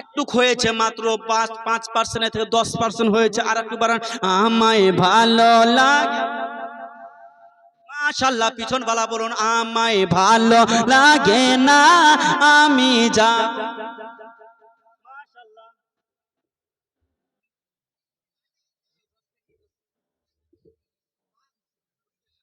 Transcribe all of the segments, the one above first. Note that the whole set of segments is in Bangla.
একটু হয়েছে মাত্র পাঁচ পাঁচ পার্সেন্ট থেকে দশ পার্সেন্ট হয়েছে। আর একটু বাড়ান, আমায় ভালো লাগে। মাশাল্লাহ পিছন বালা বলুন, আমায় ভালো লাগে না, আমি যা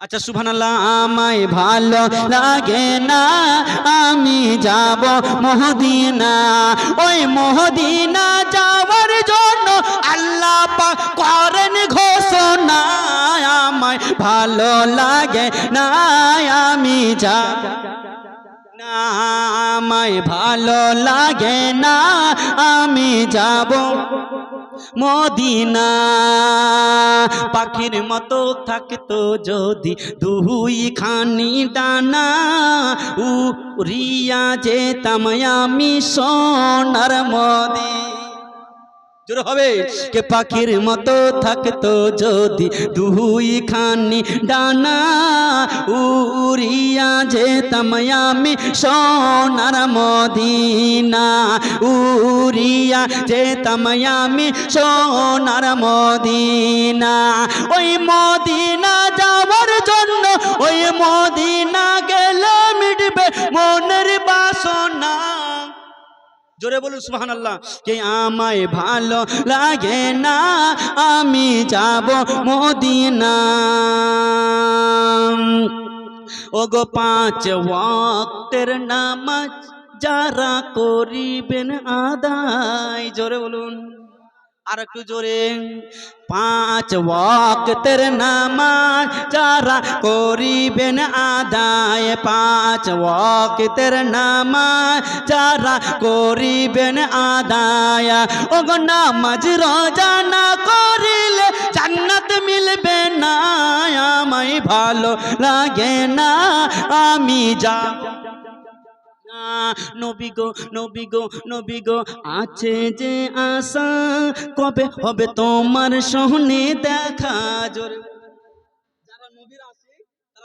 আচ্ছা সুবহানাল্লাহ, আমায় ভালো লাগে না। আমি যাব মহদিনা। ওই মহদিনা যাওয়ার জন্য আল্লাহ পাক করেন ঘোষণা। আমায় ভালো লাগে না, আমি যাব না আমায় ভালো লাগে না, আমি যাব মদিনা। পাখির মতো থাকতো যদি দুই খানি ডানা। উড়িয়া যেতাম আমি সোনার মদি পাখির মতো থাকতো যদি দুই খানি ডানা উড়িয়া যেতাম আমি সোনার মদিনা। উড়িয়া যেতাম আমি সোনার মদিনা। ওই মদিনা জোরে বলুন সুহান আল্লাহ কে আমায় ভালো লাগে না, আমি যাব মদিনা। ও গো পাঁচ ওয়াক্তের নামাজ যারা করিবেন আদায়, জোরে বলুন। আর একটু জোরে। পাঁচ ওয়াক্তের নামাজ যারা করিবেন আদায়, পাঁচ ওয়াক্তের নামাজ যারা করিবেন আদায়। ও গো নামাজ রোজা করিলে জান্নাত মিলবে না। আমায় ভালো লাগে না, আমি যা নবী গো নবী গো নবী গো, আছে যে আশা, কবে হবে তোমার সহনে দেখা জোরে?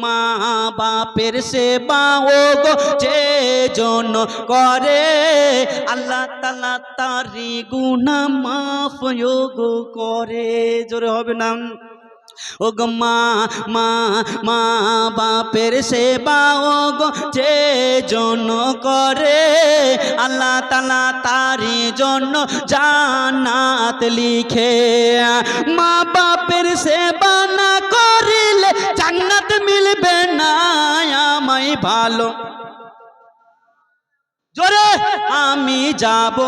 মা বাপের সেবা ও গো যে জন করে, আল্লাহ তাআলা তারি গুনাহ মাফ ও গো করে। জোরে হবে না। ও গো মা মা মা, বাপের সেবা ও গো যে জন করে। আল্লাহ তালা তারি জন্য জান্নাত লিখে। মা বাপের সেবা না করিলে জান্নাত মিলবে না আমায় ভালো। জোরে আমি যাব।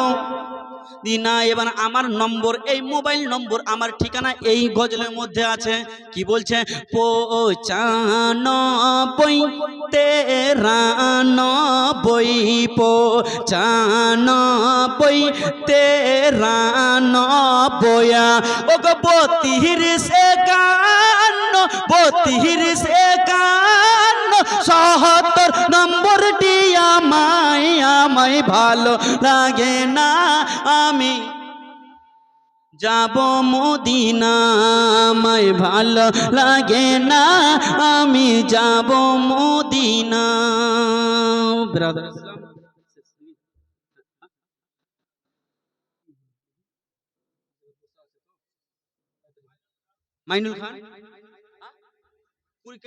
দিনা এবার আমার নম্বর, এই মোবাইল নম্বর আমার ঠিকানা এই গজলের মধ্যে আছে। কি বলছে? পৌঁছানব্বই তেরানব্বই পৌঁছানব্বই তেরানব্বই ও গো বত্রিশ একান্ন বত্রিশ একান্ন আমায় ভালো লাগে না। আমি যাব মদিনা আমায় ভালো লাগে না। আমি যাব মদিনা মাইনুল খান?